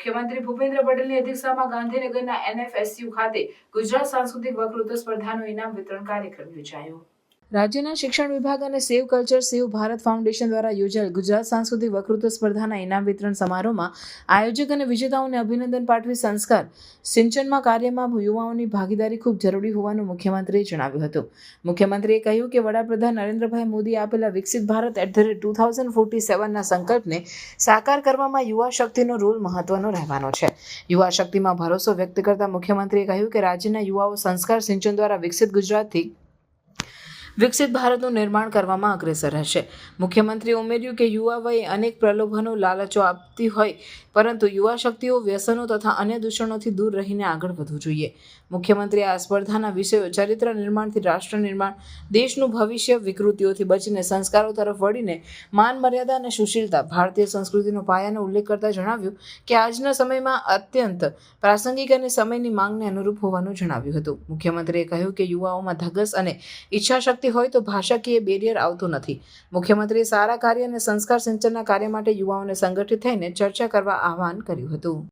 મુખ્યમંત્રી ભૂપેન્દ્ર પટેલની અધ્યક્ષતામાં ગાંધીનગરના એનએફએસયુ ખાતે ગુજરાત સાંસ્કૃતિક વકૃત્વ સ્પર્ધાનું ઇનામ વિતરણ કાર્યક્રમ યોજાયો. રાજ્યના શિક્ષણ વિભાગ અને save culture save Bharat foundation દ્વારા યોજાયેલ ગુજરાત સાંસ્કૃતિક વકૃત્વ સ્પર્ધાના ઇનામ વિતરણ સમારોહમાં આયોજક અને વિજેતાઓને અભિનંદન પાઠવી સંસ્કાર. સિંચનમાં કાર્યમાં યુવાઓની ભાગીદારી ખૂબ જરૂરી હોવાનું મુખ્યમંત્રીએ જણાવ્યું હતું. મુખ્યમંત્રીએ કહ્યું કે વડાપ્રધાન નરેન્દ્રભાઈ મોદી આપેલા વિકસિત Bharat at the rate two thousand forty સેવનના સંકલ્પને સાકાર કરવામાં યુવા શક્તિનો રોલ મહત્વનો રહેવાનો છે. યુવા શક્તિમાં ભરોસો વ્યક્ત કરતા મુખ્યમંત્રીએ કહ્યું કે રાજ્યના યુવાઓ સંસ્કાર સિંચન દ્વારા વિકસિત ગુજરાતથી વિકસિત ભારતનું નિર્માણ કરવામાં અગ્રેસર રહેશે. મુખ્યમંત્રીએ ઉમેર્યું કે યુવા વયે અનેક પ્રલોભનો લાલચો આપતી હોય, પરંતુ યુવા શક્તિઓ વ્યસનો તથા અન્ય દૂષણોથી દૂર રહીને આગળ વધવું જોઈએ. મુખ્યમંત્રીએ આ સ્પર્ધાના વિષયો ચરિત્ર નિર્માણથી રાષ્ટ્ર નિર્માણ, દેશનું ભવિષ્ય વિકૃતિઓથી બચીને સંસ્કારો તરફ વળીને માન, મર્યાદા અને સુશીલતા ભારતીય સંસ્કૃતિનો પાયાનો ઉલ્લેખ કરતા જણાવ્યું કે આજના સમયમાં અત્યંત પ્રાસંગિક અને સમયની માંગને અનુરૂપ હોવાનું જણાવ્યું હતું. મુખ્યમંત્રીએ કહ્યું કે યુવાઓમાં ધગસ અને ઈચ્છાશક્તિ હોય તો ભાષાકીય બેરિયર આવતું નથી. મુખ્યમંત્રીએ સારા કાર્ય અને સંસ્કાર સિંચનના કાર્ય માટે યુવાઓને સંગઠિત થઈને ચર્ચા કરવા આહવાન કર્યું હતું.